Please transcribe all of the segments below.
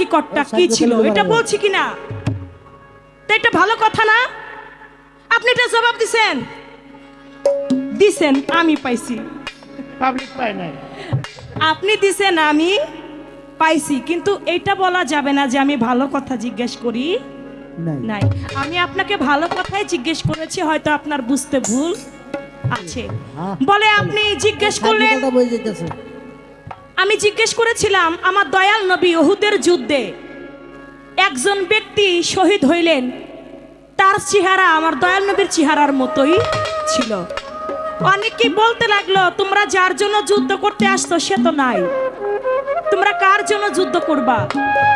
হাকিকতটা কি ছিল? এটা বলছি কি না তো এটা ভালো কথা না? আপনি এটা জবাব দিছেন? দিছেন আমি পাইছি। পাবলিক পায় নাই। আপনি দিছেন আমি পাইছি। কিন্তু এটা বলা যাবে না যে আমি ভালো কথা জিজ্ঞেস করি নাই। আমি আপনাকে ভালো কথাই জিজ্ঞেস করেছি হয়তো আপনার বুঝতে ভুল আছে। হ্যাঁ। বলে আপনি জিজ্ঞেস করলেন বই যেতেছে। আমি জিজ্ঞেস করেছিলাম আমার দয়াল নবী ওহুদের যুদ্ধে একজন ব্যক্তি শহীদ হইলেন তার চেহারা আমার দয়াল নবীর চেহারার মতোই ছিল। অনেকেই বলতে লাগল তোমরা যার জন্য যুদ্ধ করতে আসতো সে তো নাই। তোমরা কার জন্য যুদ্ধ করবা?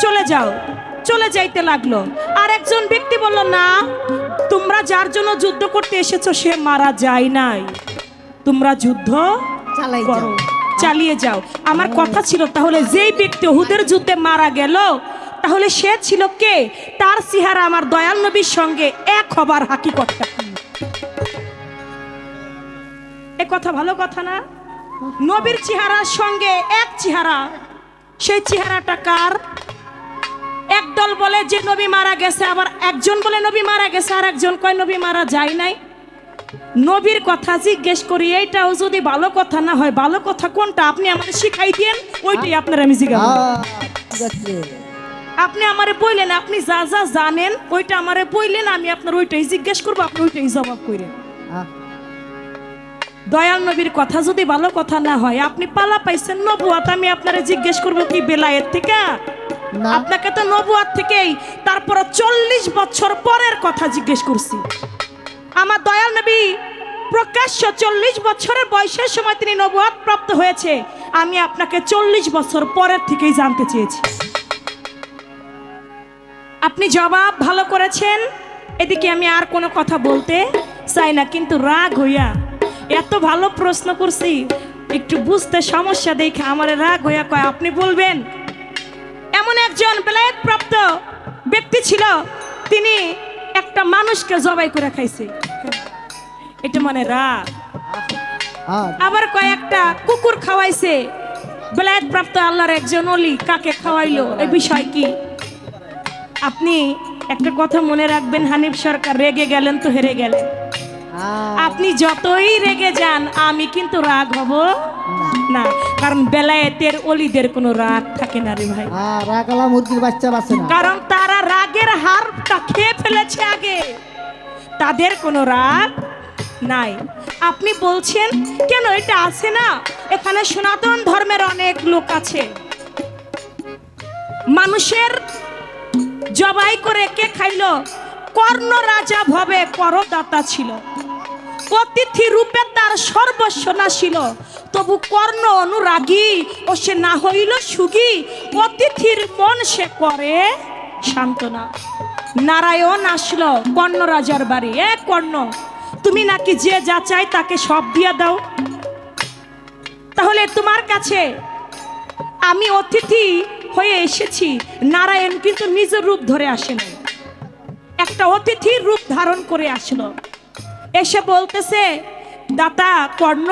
চলে যাও। চলে যাইতে লাগল। আর একজন ব্যক্তি বলল না তোমরা যার জন্য যুদ্ধ করতে এসেছ সে মারা যায় নাই। তোমরা যুদ্ধ চালাই। করো। চালিয়ে যাও। আমার কথা ছিল, তাহলে যেই ব্যক্তি হুদের যুদ্ধে মারা গেল, তাহলে সে ছিল কে? তার চেহারা আমার দয়াল নবীর সঙ্গে এক হবার হাকিকতটা কি এ কথা ভালো কথা না? নবীর চেহারার সঙ্গে এক চেহারা। সেই চেহারাটা কার? একদল বলে যে নবী মারা গেছে, আবার একজন বলে নবী মারা গেছে আর একজন কয় নবী মারা যায় নাই? নবীর কথা জিজ্ঞেস করি এইটাও যদি ভালো কথা না হয় ভালো কথা কোনটা? আপনি আমাদের শিখাই দিয়েন ওইটাই আপনার আমি জিজ্ঞাসা আপনি আমারে বললেন আপনি যা যা জানেন ওইটা আমারে বললেন আমি আপনার ওইটাই জিজ্ঞেস করব আপনি ওইটাই জবাব করেন দয়াল নবীর কথা যদি ভালো কথা না হয় আপনি পালা পাইছেন নবুয়াত আমি আপনারে জিজ্ঞেস করব কি বেলায়ের থেকে? আপনাকে তো নবুয়াত থেকেই তারপর চল্লিশ বছর পরের কথা জিজ্ঞেস করছি। আমার দয়াল নবী, প্রকাশ্য চল্লিশ বছরের বয়সের সময় তিনি নবুয়াত প্রাপ্ত হয়েছে। আমি আপনাকে চল্লিশ বছর পরের থেকেই জানতে চেয়েছি। আপনি জবাব ভালো করেছেন। এদিকে আমি আর কোনো কথা বলতে চাই না, কিন্তু রাগ হইয়া এত ভালো প্রশ্ন করছি, একটু বুঝতে সমস্যা দেখে আমার রাগ হইয়া কয়, আপনি বলবেন? এমন একজন প্রাপ্ত ব্যক্তি ছিল। তিনি একটা মানুষকে জবাই করে খাইছে। এটা মানে রাগ। আবার কয়েকটা কুকুর খাওয়াইছে। বেলায়েত প্রাপ্ত আল্লাহর একজন অলি কাকে খাওয়াইলো? এই বিষয় কি? আপনি একটা কথা মনে রাখবেন হানিফ সরকার রেগে গেলেন তো হেরে গেলেন। আপনি যতই রেগে যান আমি কিন্তু রাগ হব না। কারণ বেলায়েতের অলিদের কোনো রাগ থাকে না রে ভাই। রাগালা মুরগির বাচ্চা বাঁচে না। কারণ তারা রাগের হারটা খেয়ে ফেলেছে আগে। তাদের কোনো রাগ নাই। আপনি বলছেন, কেন এটা আছে না? এখানে সনাতন ধর্মের অনেক লোক আছে। মানুষের জবাই করে কে খাইলো? কর্ণ রাজা ভবে করদাতা ছিল। অতিথি রূপে তার সর্বস্ব না ছিল তবু কর্ণ অনুরাগী ও সে না হইল সুগী অতিথির মন সে করে সান্ত্বনা। নারায়ণ আসলো কর্ণ রাজার বাড়ি। এ কর্ণ, তুমি নাকি যে যা চাই তাকে সব দিয়ে দাও। তাহলে তোমার কাছে আমি অতিথি হয়ে এসেছি। নারায়ণ কিন্তু নিজের রূপ ধরে আসেনি। একটা অতিথির রূপ ধারণ করে আসলো। এসে বলতেছে, দাতা, কর্ণ,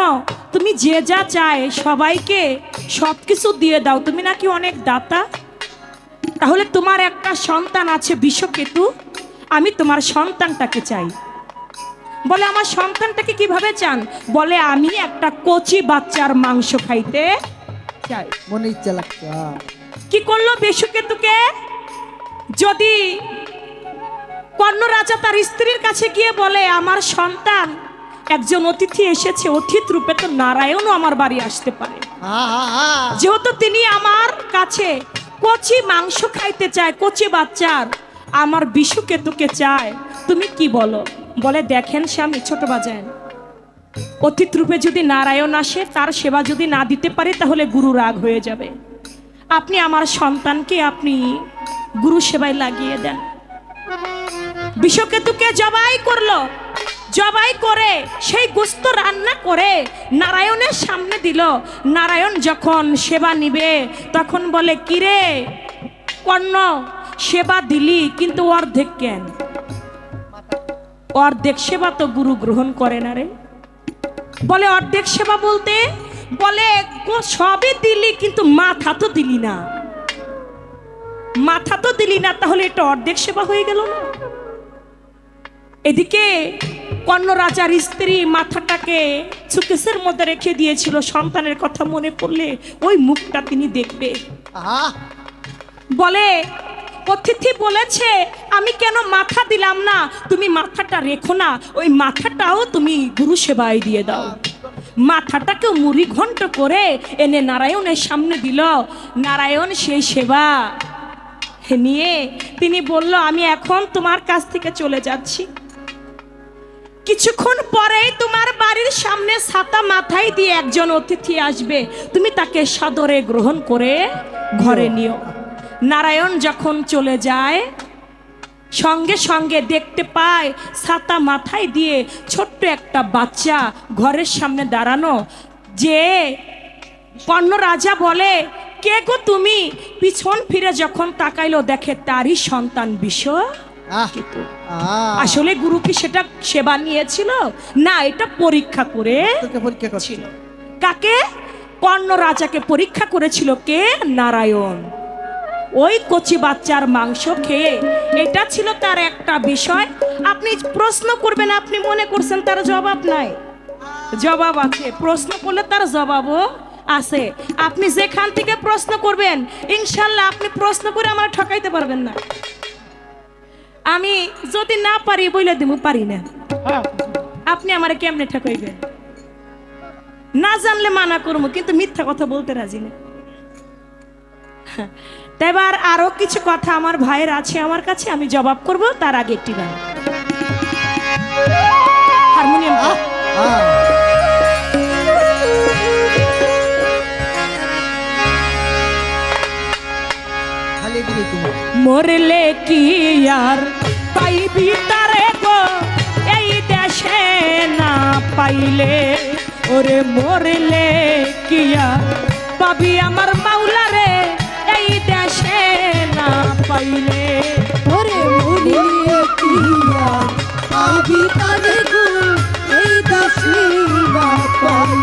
তুমি যে যা চায় সবাইকে সব কিছু দিয়ে দাও। তুমি নাকি অনেক দাতা? তাহলে তোমার একটা সন্তান আছে বিশ্বকেতু আমি তোমার সন্তানটাকে চাই। বলে আমার সন্তানটাকে কীভাবে চান? বলে আমি একটা কচি বাচ্চার মাংস খাইতে চাই। মনে ইচ্ছা লাগছে কি করল বেশুকেতুকে যদি কর্ণ রাজা তার স্ত্রীর কাছে গিয়ে বলে আমার সন্তান একজন অতিথি এসেছে অতিথ রূপে তো নারায়ণও আমার বাড়ি আসতে পারে। আহ, আহ, যেহেতু তিনি আমার কাছে কচি মাংস খাইতে চায়, কচি বাচ্চার। আমার বিশুকেতুকে চায়। তুমি কি বলো? বলে, দেখেন স্বামী ছোট বাজায় অতীত রূপে যদি নারায়ণ আসে, তার সেবা যদি না দিতে পারে, তাহলে গুরু রাগ হয়ে যাবে। আপনি আমার সন্তানকে আপনি গুরু সেবায় লাগিয়ে দেন। বিশ্বকেতুকে জবাই করল। জবাই করে, সেই গোস্ত রান্না করে নারায়ণের সামনে দিল। নারায়ণ যখন সেবা নিবে, তখন বলে, কিরে কর্ণ, সেবা দিলি, কিন্তু অর্ধেক কেন? অর্ধেক সেবা তো গুরু গ্রহণ করে না রে। বলে, অর্ধেক সেবা বলতে? বলে সবই দিলি, কিন্তু মাথা তো দিলি না। মাথা তো দিলি না, তাহলে এটা অর্ধেক সেবা হয়ে গেল না? এদিকে কর্ণ রাজার স্ত্রী মাথাটাকে সুকেশের মধ্যে রেখে দিয়েছিল। সন্তানের কথা মনে পড়লে ওই মুখটা তিনি দেখবে। বলে অতিথি বলেছে আমি কেন মাথা দিলাম না? তুমি মাথাটা রেখো না। ওই মাথাটাও তুমি গুরু সেবায় দিয়ে দাও। মাথাটাকে মুড়ি ঘন্ট করে এনে নারায়ণের সামনে দিল। নারায়ণ সেই সেবা নিয়ে তিনি বলল আমি এখন তোমার কাছ থেকে চলে যাচ্ছি। কিছুক্ষণ পরেই তোমার বাড়ির সামনে ছাতা মাথায় দিয়ে একজন অতিথি আসবে। তুমি তাকে সাদরে গ্রহণ করে ঘরে নিও। নারায়ণ যখন চলে যায় সঙ্গে সঙ্গে দেখতে পায় ছাতা মাথায় দিয়ে ছোট্ট একটা বাচ্চা ঘরের সামনে দাঁড়ানো। যে পণ্য রাজা বলে কে গো তুমি? পিছন ফিরে যখন তাকাইলো দেখে তারই সন্তান বিশ্ব আহ আসলে গুরু কি সেটা সেবা নিয়েছিল? না এটা পরীক্ষা করে পরীক্ষা করছিল? কাকে? কর্ণ রাজাকে পরীক্ষা করেছিল কে? নারায়ণ। ওই কচি বাচ্চার মাংস খেয়ে এটা ছিল তার একটা বিষয়। আপনি প্রশ্ন করবেন আপনি মনে করছেন তার জবাব নাই। জবাব আছে। প্রশ্ন করলে তার জবাবও আছে। আপনি যেখান থেকে প্রশ্ন করবেন ইনশাল্লাহ আপনি প্রশ্ন করে আমার ঠকাইতে পারবেন না। আমি যদি না পারি বইলে দিব পারি না। হ্যাঁ। আপনি আমার কেমনে ঠকাইবেন? না জানলে মানা করব কিন্তু মিথ্যা কথা বলতে রাজি না। এবার আরও কিছু কথা আমার ভাইয়ের আছে আমার কাছে আমি জবাব করব তার আগে একটি গান। হারমোনিয়াম। মরলে কি আর? পাইবি তারে গো, এই দেশে না পাইলে। ওরে মরলে কি আর? পাবি আমার মাওলা রে, এই দেশে না পাইলে। ওরে মরিলে কিয়া আবি তারে গো, এই দাসিবা পাইলে।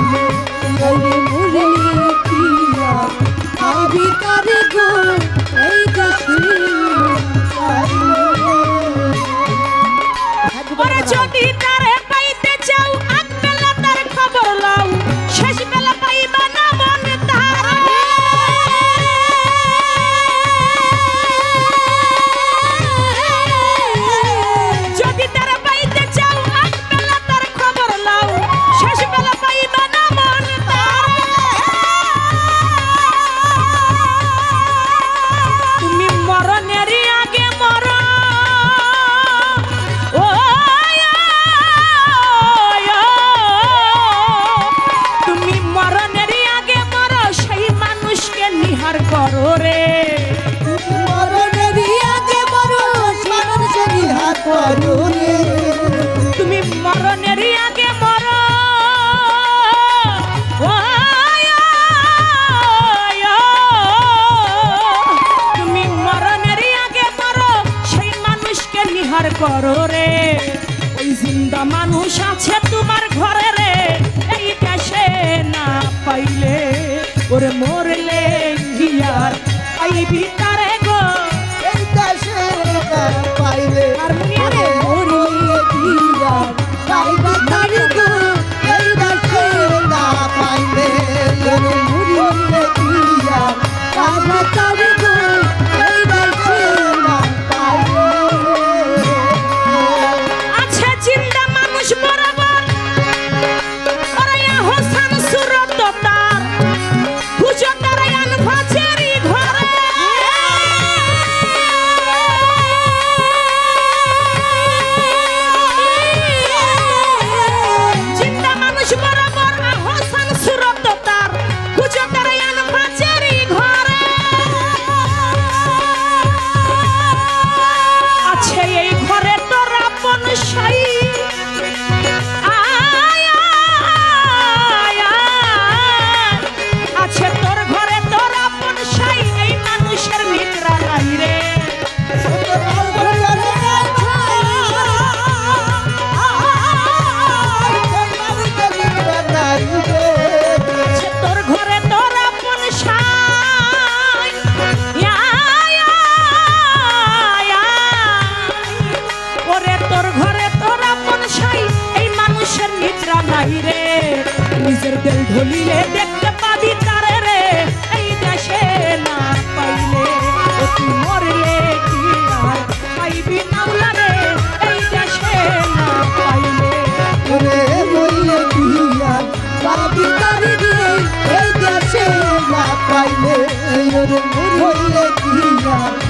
ওরে মরলে কি আর পাইবি নজর মরিলে কি আর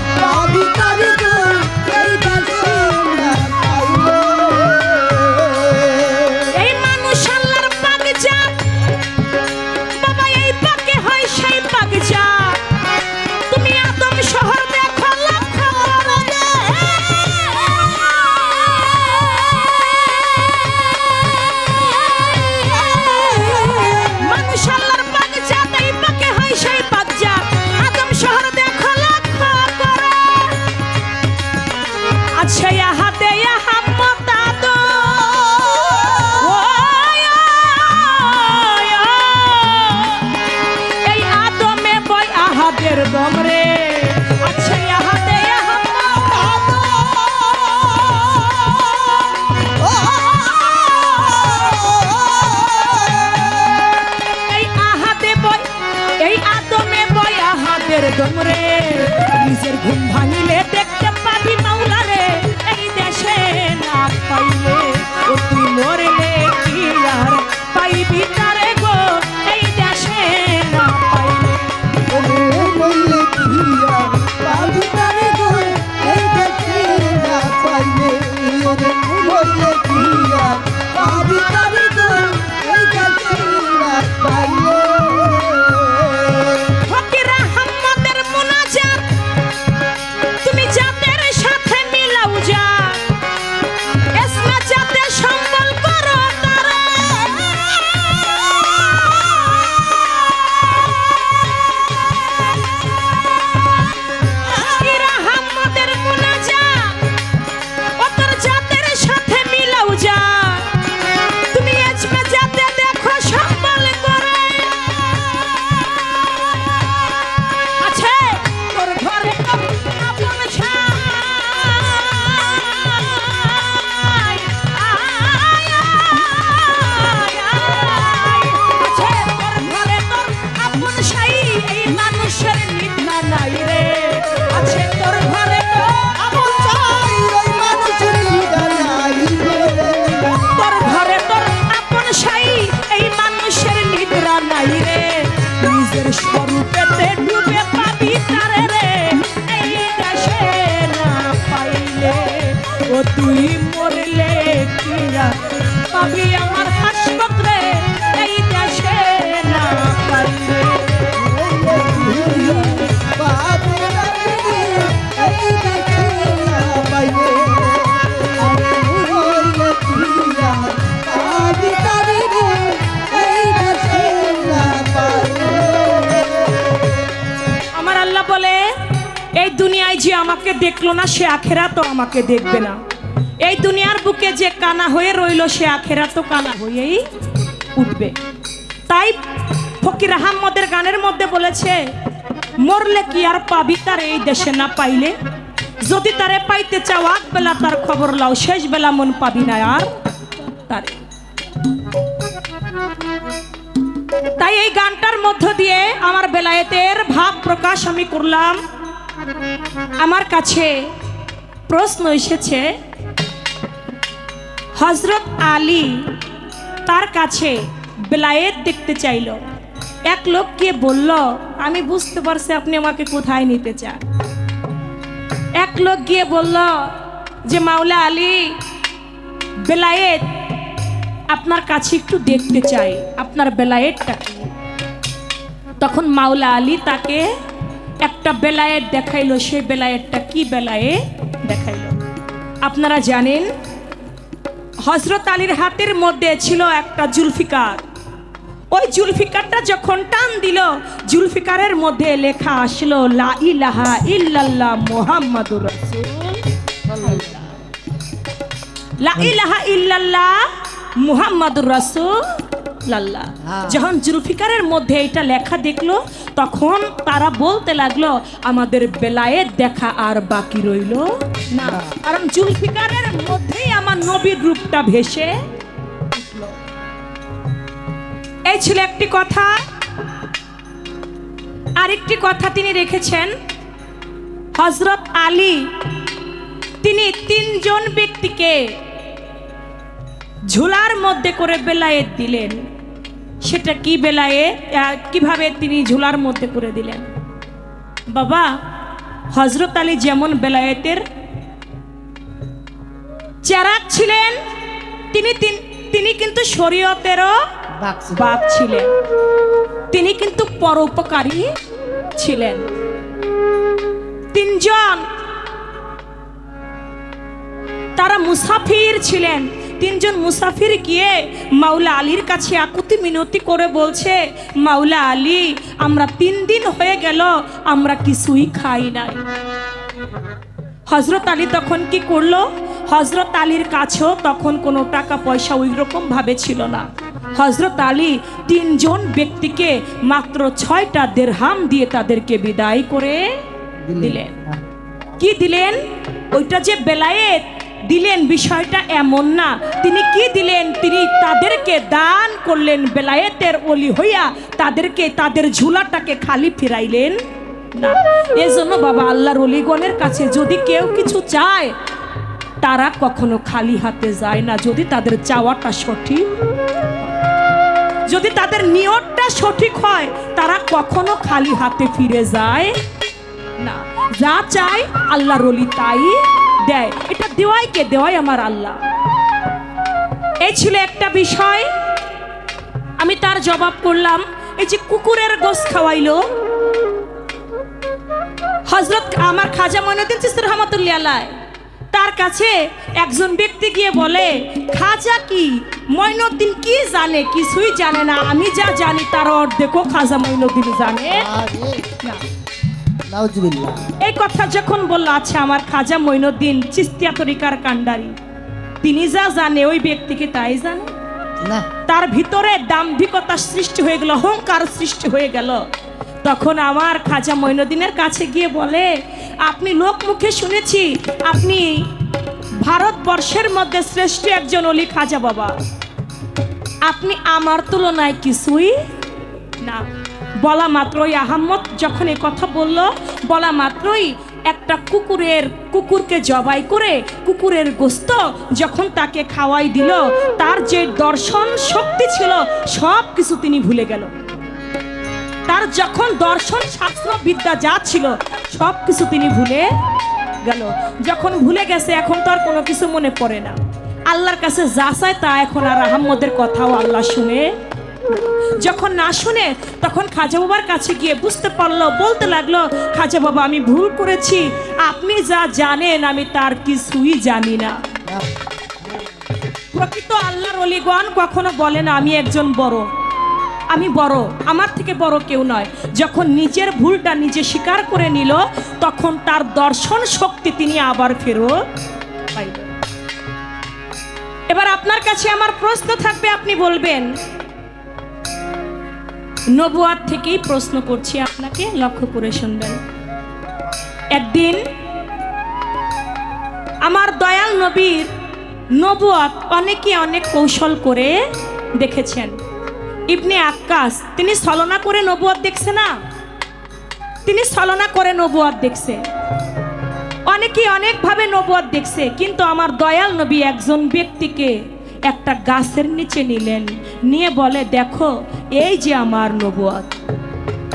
Chaya you how. Thank you. দুনিয়ায় যে আমাকে দেখল না, সে আখেরা তো আমাকে দেখবে না। এই দুনিয়ার বুকে যে কানা হয়ে রইল, সে আখেরা তো কানা হয়েই উঠবে। তাই ফকির আহমদের গানের মধ্যে বলেছে, মরলে কি আর পাবি তার এই দেশে না পাইলে? যদি তারে পাইতে চাও, আগ বেলা তার খবর লাও, শেষ বেলা মন পাবি না আর তারে। তাই এই গানটার মধ্য দিয়ে আমার বেলায়েতের ভাব প্রকাশ আমি করলাম। আমার কাছে প্রশ্ন এসেছে হজরত আলী তার কাছে বেলায়েত দেখতে চাইল। এক লোক গিয়ে বলল, আমি বুঝতে পারছি আপনি আমাকে কোথায় নিতে চান। এক লোক গিয়ে বলল, যে মাওলা আলী, বেলায়েত আপনার কাছে একটু দেখতে চাই, আপনার বেলায়েতটা তখন মাওলা আলী তাকে একটা বেলায়েত দেখাইলো, সেই বেলায়েতটা কি বেলায়েত দেখাইলো? আপনারা জানেন হজরত আলীর হাতের মধ্যে ছিল একটা জুলফিকার। ওই জুলফিকারটা যখন টান দিল, জুলফিকারের মধ্যে লেখা আসলো, লা ইলাহা ইল্লাল্লাহ মুহাম্মাদুর লা ইলাহা ইল্লাল্লাহ মুহাম্মাদুর হ্যাঁ। যখন জুলফিকারের মধ্যে এটা লেখা দেখল তখন তারা বলতে লাগল আমাদের বেলায়েত দেখা আর বাকি রইল না। কারণ জুলফিকারের মধ্যেই আমার নবীর রূপটা ভেসে এই ছিল একটি কথা। আরেকটি কথা তিনি রেখেছেন। হজরত আলী তিনি তিনজন ব্যক্তিকে ঝুলার মধ্যে করে বেলায়েত দিলেন। সেটা কি বেলায়েত আহ, কীভাবে তিনি ঝুলার মধ্যে করে দিলেন? বাবা হজরত আলী যেমন বেলায়েতের চেরাক ছিলেন তিনি তিন- কিন্তু শরীয়তেরও বাপ ছিলেন। তিনি কিন্তু পরোপকারী ছিলেন। তিনজন তারা মুসাফির ছিলেন। তিনজন মুসাফির গিয়ে মাওলা আলীর কাছে আকুতি মিনতি করে বলছে মাওলা আলী আমরা তিন দিন হয়ে গেল আমরা কিছুই খাই নাই। হজরত আলী তখন কি করল? হজরত আলীর কাছেও তখন কোনো টাকা পয়সা ওই রকম ভাবে ছিল না। হজরত আলী তিনজন ব্যক্তিকে মাত্র ছয়টা দেড়হাম দিয়ে তাদেরকে বিদায় করে দিলেন। কি দিলেন? ওইটা যে বেলায়েত দিলেন বিষয়টা এমন না। তিনি কি দিলেন? তিনি তাদেরকে দান করলেন, বেলায়েতের অলি হইয়া তাদেরকে, তাদের ঝুলাটাকে খালি ফিরাইলেন না। এজন্য বাবা আল্লাহর অলিগণের কাছে যদি কেউ কিছু চায়, তারা কখনো খালি হাতে যায় না। যদি তাদের চাওয়াটা সঠিক যদি তাদের নিয়তটা সঠিক হয়, তারা কখনো খালি হাতে ফিরে যায় না। যা চাই আল্লাহর অলি তাই দেয়। এটা দেওয়াই কে? দেওয়াই আমার আল্লাহ। এই ছিল একটা বিষয়। আমি তার জবাব করলাম এই যে কুকুরের গোস খাওয়াইলো। হজরত আমার খাজা মইনুদ্দিন চিস্তি রহমতুল্লাহ তার কাছে একজন ব্যক্তি গিয়ে বলে খাজা কি? মইনুদ্দিন কি জানে? কিছুই জানে না। আমি যা জানি তার অর্ধেকও খাজা মইনুদ্দিন জানে। না। এই কথা যখন বলল আচ্ছা আমার খাজা মইনুদ্দিন চিস্তিয়া তরিকার কান্ডারি তিনি যা জানে ওই ব্যক্তিকে তাই জানে? না। তার ভিতরে দাম্ভিকতা সৃষ্টি হয়ে গেল অহংকার সৃষ্টি হয়ে গেল। তখন আমার খাজা মইনুদ্দিনের কাছে গিয়ে বলে আপনি লোক মুখে শুনেছি আপনি ভারতবর্ষের মধ্যে শ্রেষ্ঠ একজন অলি খাজা বাবা। আপনি আমার তুলনায় কিছুই না। বলা মাত্রই আহম্মদ যখন এই কথা বলল, বলা মাত্রই একটা কুকুরের কুকুরকে জবাই করে কুকুরের গোস্ত যখন তাকে খাওয়াই দিল, তার যে দর্শন শক্তি ছিল, সব কিছু তিনি ভুলে গেল। তার যখন দর্শন শাস্ত্র বিদ্যা যা ছিল, সব কিছু তিনি ভুলে গেল। যখন ভুলে গেছে, এখন তো আর কোনো কিছু মনে পড়ে না। আল্লাহর কাছে যা চায় তা এখন আর আহম্মদের কথাও আল্লাহ শুনে যখন না শুনে তখন খাজা বাবার কাছে গিয়ে বুঝতে পারল, বলতে লাগল, খাজা বাবা, আমি ভুল করেছি। আপনি যা জানেন, আমি তার কিছুই জানি না। প্রকৃত আল্লাহর অলিগণ কখনো বলে না, আমি একজন বড়। আমি বড়। আমার থেকে বড় কেউ নয়। যখন নিজের ভুলটা নিজে স্বীকার করে নিল, তখন তার দর্শন শক্তি তিনি আবার ফেরত এবার আপনার কাছে আমার প্রশ্ন থাকবে, আপনি বলবেন নবুয়াত থেকেই প্রশ্ন করছি আপনাকে, লক্ষ্য করে শুনবেন। একদিন আমার দয়াল নবীর নবুয়াত অনেকে অনেক কৌশল করে দেখেছেন। ইবনে আক্কাস, তিনি ছলনা করে নবুয়াত দেখছে না? তিনি ছলনা করে নবুয়াত দেখছে। অনেকে অনেকভাবে নবুয়াত দেখছে, কিন্তু আমার দয়াল নবী একজন ব্যক্তিকে একটা গাছের নিচে নিলেন। নিয়ে বলে, দেখো, এই যে আমার নবুয়াত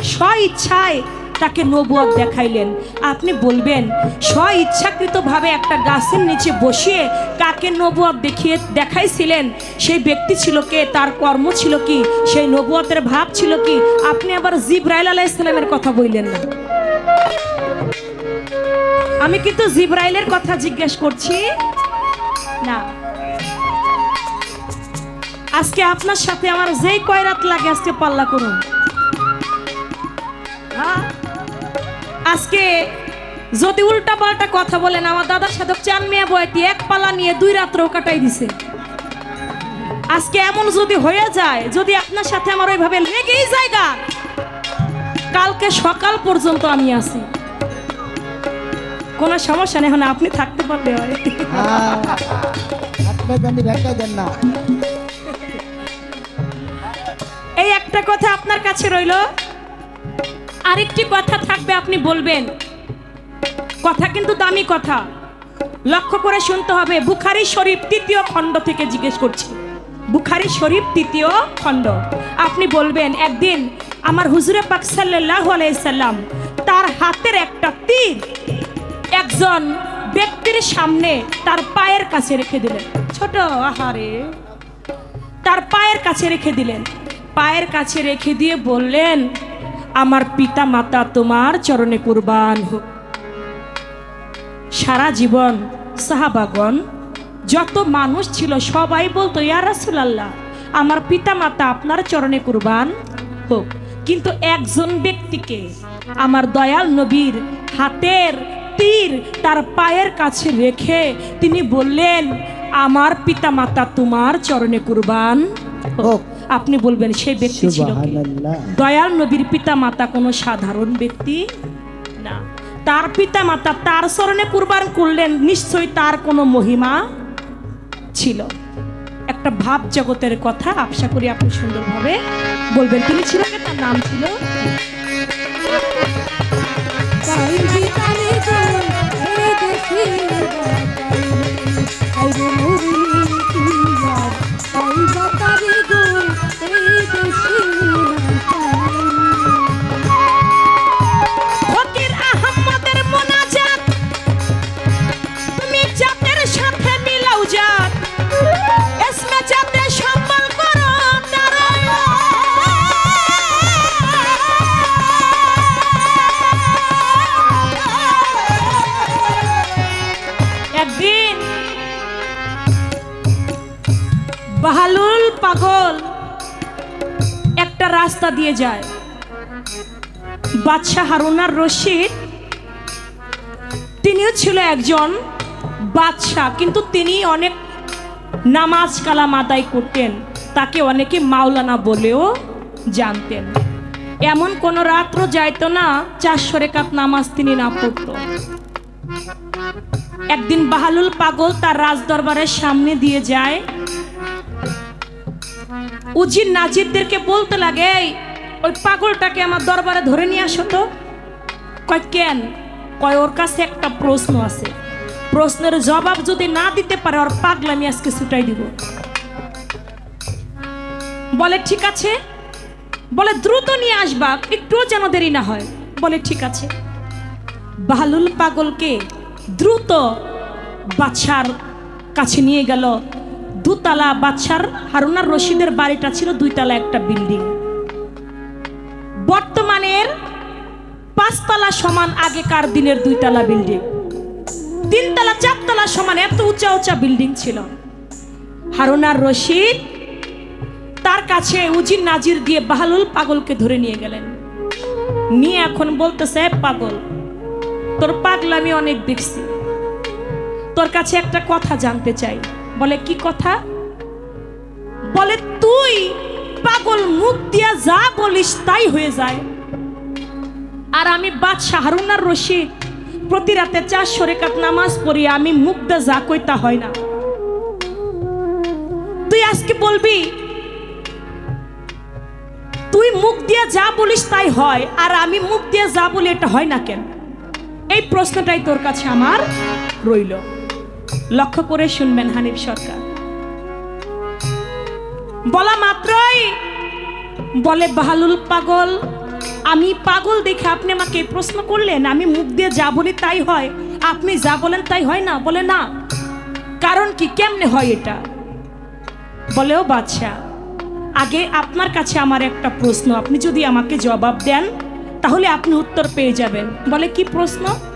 স্ব ইচ্ছায় তাকে নবুয়াত দেখাইলেন। আপনি বলবেন স্ব ইচ্ছাকৃতভাবে একটা গাছের নিচে বসিয়ে কাকে নবুয়াত দেখিয়ে, দেখাইছিলেন? সেই ব্যক্তি ছিল কে? তার কর্ম ছিল কি? সেই নবুয়াতের ভাব ছিল কি? আপনি আবার জিব্রাইল আলাহ ইসলামের কথা বললেন না। আমি কিন্তু জিব্রাইলের কথা জিজ্ঞেস করছি। না। আজকে আপনার সাথে আমার যেই কয়রাত লাগে আজকে পাল্লা করুন। হ্যাঁ? আজকে যদি উল্টা পাল্টা কথা বলেন, আমার দাদার সাথে চান মেয়ে বয়তি, এক পালা নিয়ে দুই রাত্রেও কাটাই দিছে। আজকে এমন যদি হয়ে যায়, যদি আপনার সাথে আমার ওইভাবে লেগেই জায়গা কালকে সকাল পর্যন্ত আমি আছি। কোনো সমস্যা নেই, এখন আপনি থাকতে পারলে হয়। একটা কথা আপনার কাছে রইল? আরেকটি কথা থাকবে, আপনি বলবেন। কথা কিন্তু দামি কথা। লক্ষ্য করে শুনতে হবে, বুখারি শরীফ তৃতীয় খণ্ড থেকে জিজ্ঞেস করছি। বুখারি শরীফ তৃতীয় খণ্ড। আপনি বলবেন, একদিন আমার হুজুরে পাক সাল্লাল্লাহু আলাইহি সাল্লাম, তার হাতের একটা তীর একজন ব্যক্তির সামনে তার পায়ের কাছে রেখে দিলেন। ছোট আহারে। তার পায়ের কাছে রেখে দিলেন। পায়ের কাছে রেখে দিয়ে বললেন, আমার পিতা মাতা তোমার চরণে কুরবান হোক সারা জীবন সাহাবাগণ, যত মানুষ ছিল, সবাই বলতো, ইয়া আমার পিতা মাতা আপনার চরণে কুরবান হোক কিন্তু একজন ব্যক্তিকে আমার দয়াল নবীর হাতের তীর তার পায়ের কাছে রেখে তিনি বললেন, আমার পিতা মাতা তোমার চরণে কুরবান হোক। আপনি বলবেন সেই ব্যক্তি ছিল দয়াল নবীর পিতা মাতা কোনো সাধারণ ব্যক্তি না। তার পিতা মাতা তার স্মরণে কুরবান করলেন নিশ্চয়ই তার কোনো মহিমা ছিল। একটা ভাব জগতের কথা আশা করি আপনি সুন্দরভাবে বলবেন। তিনি ছিল কে? তার নাম ছিল? বিতানে গো বাহালুল পাগল। একটা রাস্তা দিয়ে যায়। বাদশাহ হারুনার রশিদ, তিনিও ছিল একজন বাদশাহ, কিন্তু তিনি অনেক নামাজ কালাম আদায় করতেন। তাকে অনেকে মাওলানা বলেও জানতেন। এমন কোনো রাত্র যাইত না চারশো রেখাত নামাজ তিনি না পড়তো। একদিন বাহালুল পাগল তার রাজদরবারের সামনে দিয়ে যায় উজির নাজিরদেরকে বলতে লাগে ওই পাগলটাকে আমার দরবারে ধরে নিয়ে আসো তো। কয়, কেন? কয়, ওর কাছে একটা প্রশ্ন আছে। প্রশ্নের জবাব যদি না দিতে পারে, ওর পাগলামি আজকে ছুটাই দিব। বলে, ঠিক আছে। বলে, দ্রুত নিয়ে আসবা, একটুও যেন দেরি না হয়। বলে, ঠিক আছে। বাহালুল পাগলকে দ্রুত বাচ্চার কাছে নিয়ে গেল। দুতলা বাচ্চার হারুনার রশিদের বাড়িটা ছিল দুইতলা একটা বিল্ডিং। বর্তমানের পাঁচতলা সমান আগেকার দিনের দুইতলা বিল্ডিং। তিনতলা, চারতলা সমান এত উঁচা উঁচা বিল্ডিং ছিল। হারুনার রশিদ তার কাছে উজির নাজির দিয়ে বাহালুল পাগলকে ধরে নিয়ে গেলেন। নিয়ে এখন বলতেছে, "এ পাগল, তোর পাগলামি অনেক দেখছি। তোর কাছে একটা কথা জানতে চাই। বলে, কি কথা? বলে, তুই পাগল মুখ দিয়া যা বলিস তাই হয়ে যায়। আর আমি বাদশাহ হারুনার রশিদ, প্রতি রাতে চারশো রেখাত নামাজ পড়ি আমি মুখ দিয়ে যা কইতা হয় না। তুই আজকে বলবি, তুই মুখ দিয়ে যা বলিস তাই হয়, আর আমি মুখ দিয়ে যা বলি এটা হয় না কেন? এই প্রশ্নটাই তোর কাছে আমার রইল। লক্ষ্য করে শুনবেন হানিফ সরকার। বলা মাত্রই বলে, বাহালুল পাগল, আমি পাগল দেখে আপনি আমাকে প্রশ্ন করলেন, আমি মুখ দিয়ে যা বলি তাই হয়। আপনি যা বলেন তাই হয় না? বলে না। কারণ কি? কেমনে হয় এটা? বলেও বাচ্চা আগে আপনার কাছে আমার একটা প্রশ্ন। আপনি যদি আমাকে জবাব দেন, তাহলে আপনি উত্তর পেয়ে যাবেন। বলে, কি প্রশ্ন?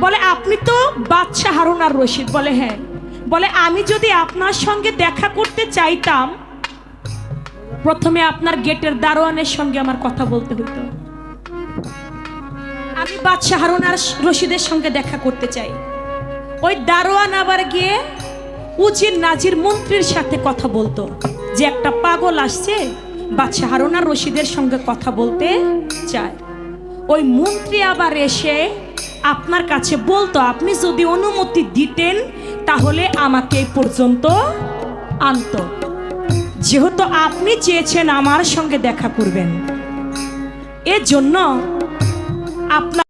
বলে, আপনি তো বাচ্চা হারুন আর রশিদ। বলে হ্যাঁ। বলে, আমি যদি আপনার সঙ্গে দেখা করতে চাইতাম, প্রথমে আপনার গেটের দারোয়ানের সঙ্গে আমার কথা বলতে হতো আমি বাদশাহ হারুন আর রশিদের সঙ্গে দেখা করতে চাই। ওই দারোয়ান আবার গিয়ে উজির নাজির মন্ত্রীর সাথে কথা বলতো, যে একটা পাগল আসছে বাদশাহ হারুন আর রশিদের সঙ্গে কথা বলতে চায়। ওই মন্ত্রী আবার এসে আপনার কাছে বলতো, আপনি যদি অনুমতি দিতেন, তাহলে আমাকে এই পর্যন্ত আনত। যেহেতু আপনি চেয়েছেন আমার সঙ্গে দেখা করবেন। এর জন্য আপনার